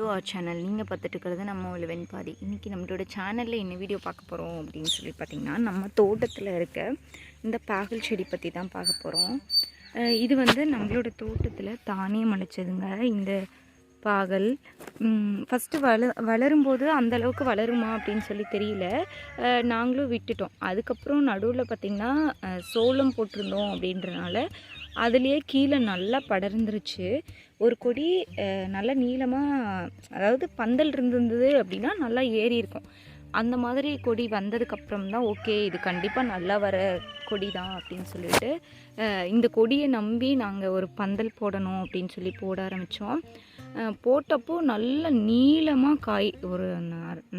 To our channel நீங்கள் பார்த்துட்டு இருக்கிறது நம்ம ஒரு வெண்பாதி இன்றைக்கி நம்மளோட சேனலில் என்ன வீடியோ பார்க்க போகிறோம் அப்படின்னு சொல்லி பார்த்தீங்கன்னா நம்ம தோட்டத்தில் இருக்க இந்த பாகல் செடி பற்றி தான் பார்க்க போகிறோம் இது வந்து நம்மளோட தோட்டத்தில் தானே முளைச்சதுங்க இந்த பாகல். ஃபஸ்ட்டு வள வளரும்போது அந்தளவுக்கு வளருமா அப்படின்னு சொல்லி தெரியல. நாங்களும் விட்டுட்டோம். அதுக்கப்புறம் நடுவில் பார்த்திங்கன்னா சோளம் போட்டிருந்தோம் அப்படின்றனால அதுலேயே கீழே நல்லா படர்ந்துருச்சு. ஒரு கொடி நல்லா நல்ல நீளமாக அதாவது பந்தல் இருந்திருந்தது அப்படின்னா நல்லா ஏறி இருக்கும். அந்த மாதிரி கொடி வந்ததுக்கப்புறம் தான் ஓகே இது கண்டிப்பாக நல்லா வர கொடி தான் அப்படின்னு சொல்லிட்டு இந்த கொடியை நம்பி நாங்கள் ஒரு பந்தல் போடணும் அப்படின்னு சொல்லி போட ஆரம்பித்தோம் போட்டப்போ நல்ல நீளமாக காய் ஒரு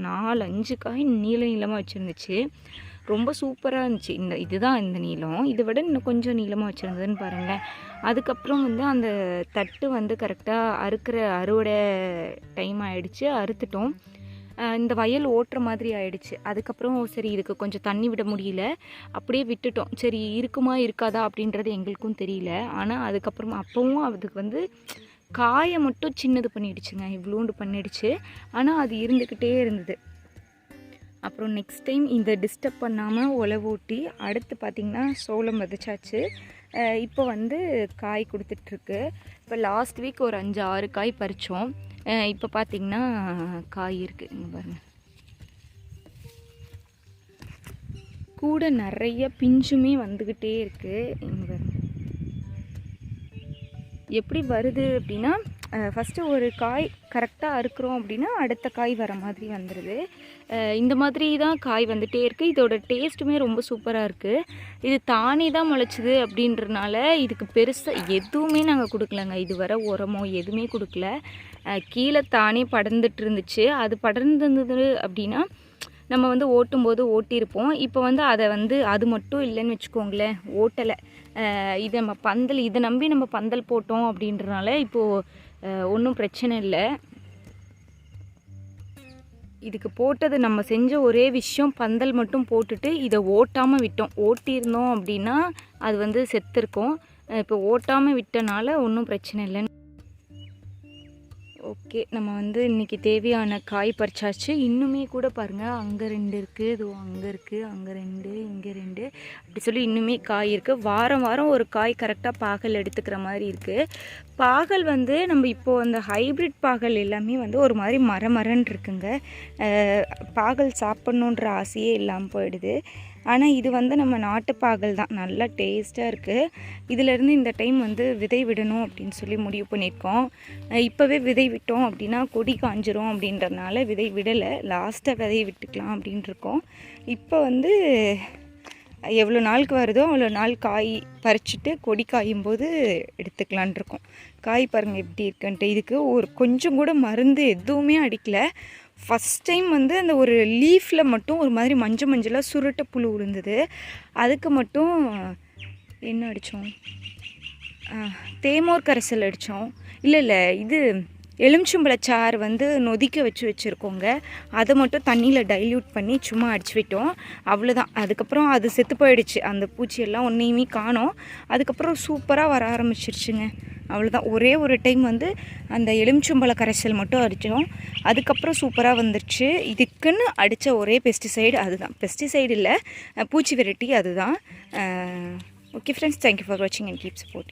நாலு அஞ்சு காய் நீள நீளமாக வச்சுருந்துச்சு. ரொம்ப சூப்பராக இருந்துச்சு. இந்த இதுதான் இந்த நீளம். இதை விட இன்னும் கொஞ்சம் நீளமாக வச்சுருந்ததுன்னு பாருங்களேன். அதுக்கப்புறம் வந்து அந்த தட்டு வந்து கரெக்டாக அறுக்கிற அறுவடை டைம் ஆகிடுச்சு அறுத்துட்டோம். இந்த வயல் ஓட்டுற மாதிரி ஆயிடுச்சு. அதுக்கப்புறம் சரி இதுக்கு கொஞ்சம் தண்ணி விட முடியல. அப்படியே விட்டுட்டோம். சரி இருக்குமா இருக்காதா அப்படின்றது எங்களுக்கும் தெரியல. ஆனால் அதுக்கப்புறம் அப்போவும் அதுக்கு வந்து காயை மட்டும் சின்னது பண்ணிடுச்சுங்க இவ்வளோண்டு பண்ணிடுச்சு. ஆனால் அது இருந்துக்கிட்டே இருந்தது. அப்புறம் நெக்ஸ்ட் டைம் இந்த டிஸ்டர்ப் பண்ணாமல் உழவூட்டி அடுத்து பார்த்திங்கன்னா சோளம் விதைச்சாச்சு. இப்போ வந்து காய் கொடுத்துட்ருக்கு. இப்போ லாஸ்ட் வீக் ஒரு அஞ்சு ஆறு காய் பறித்தோம் இப்போ பார்த்திங்கன்னா காய் இருக்குது இங்கே பாருங்கள் கூட நிறைய பிஞ்சுமே வந்துக்கிட்டே இருக்குது இங்கே பாருங்கள் எப்படி வருது அப்படின்னா ஃபஸ்ட்டு ஒரு காய் கரெக்டாக அறுக்கிறோம் அப்படின்னா அடுத்த காய் வர மாதிரி வந்துடுது இந்த மாதிரி தான் காய் வந்துகிட்டே இருக்குது இதோட டேஸ்ட்டுமே ரொம்ப சூப்பராக இருக்குது இது தானே தான் முளைச்சிது அப்படின்றனால இதுக்கு பெருசாக எதுவுமே நாங்கள் கொடுக்கலங்க. இது வர உரமோ எதுவுமே கொடுக்கல. கீழே தானே படர்ந்துட்டு இருந்துச்சு. அது படர்ந்துருந்தது அப்படின்னா நம்ம வந்து ஓட்டும்போது ஓட்டியிருப்போம். இப்போ வந்து அதை வந்து அது மட்டும் இல்லைன்னு வச்சுக்கோங்களேன் ஓட்டலை. இதை நம்ம பந்தல் இதை நம்பி நம்ம பந்தல் போட்டோம் அப்படின்றனால இப்போது ஒன்றும் பிரச்சனை இல்லை. இதுக்கு போட்டது நம்ம செஞ்ச ஒரே விஷயம் பந்தல் மட்டும் போட்டுட்டு இதை ஓட்டாமல் விட்டோம். ஓட்டியிருந்தோம் அப்படின்னா அது வந்து செத்துருக்கும். இப்போ ஓட்டாமல் விட்டனால ஒன்றும் பிரச்சனை இல்லை ஓகே நம்ம வந்து இன்றைக்கி தேவையான காய் பறிச்சாச்சு. இன்னுமே கூட பாருங்கள் அங்கே ரெண்டு இருக்குது இது அங்கே இருக்குது அங்கே ரெண்டு இங்கே ரெண்டு. அப்படி சொல்லி இன்னுமே காய் இருக்குது வாரம் வாரம் ஒரு காய் கரெக்டாக பாகல் எடுத்துக்கிற மாதிரி இருக்குது பாகல் வந்து நம்ம இப்போது அந்த ஹைப்ரிட் பாகல் எல்லாமே வந்து ஒரு மாதிரி மர மரன்னு இருக்குங்க பாகல் சாப்பிட்ணுன்ற ஆசையே இல்லாமல் போயிடுது. ஆனால் இது வந்து நம்ம நாட்டுப்பாகல் தான். நல்லா டேஸ்ட்டாக இருக்குது இதிலேருந்து இந்த டைம் வந்து விதை விடணும் அப்படின்னு சொல்லி முடிவு பண்ணியிருக்கோம். இப்போவே விதை விட்டோம் அப்படின்னா கொடி காஞ்சிரும் அப்படின்றதுனால விதை விடலை. லாஸ்ட்டாக விதை விட்டுக்கலாம் அப்படின்ட்டு இருக்கோம். இப்போ வந்து எவ்வளோ நாளுக்கு வருதோ அவ்வளோ நாள் காய் பறிச்சுட்டு கொடி காயும் போது எடுத்துக்கலான் இருக்கோம். காய் பாருங்கள் எப்படி இருக்குன்ட்டு. இதுக்கு ஒரு கொஞ்சம் கூட மருந்து எதுவுமே அடிக்கலை. ஃபஸ்ட் டைம் வந்து அந்த ஒரு லீஃபில் மட்டும் ஒரு மாதிரி மஞ்சள் மஞ்சளாக சுருட்ட புழு விழுந்தது அதுக்கு மட்டும் என்ன அடித்தோம் தேமோர் கரைசல் அடித்தோம் இல்லை இல்லை இது எலுமிச்சம்பழச்சாறு வந்து நொதிக்க வச்சு வச்சுருக்கோங்க. அதை மட்டும் தண்ணியில் டைல்யூட் பண்ணி சும்மா அடிச்சு விட்டோம். அவ்வளோதான் அதுக்கப்புறம் அது செத்து போயிடுச்சு. அந்த பூச்சியெல்லாம் ஒன்றையுமே காணோம். அதுக்கப்புறம் சூப்பராக வர ஆரம்பிச்சிருச்சுங்க. அவ்வளோதான் ஒரே ஒரு டைம் வந்து அந்த எலுமிச்சம்பழ கரைசல் மட்டும் அடித்தோம் அதுக்கப்புறம் சூப்பராக வந்துருச்சு. இதுக்குன்னு அடித்த ஒரே பெஸ்டிசைடு அதுதான். பெஸ்டிசைடு இல்லை பூச்சி வெரைட்டி அதுதான். Okay friends thank you for வாட்சிங் அண்ட் கீப் சப்போர்ட்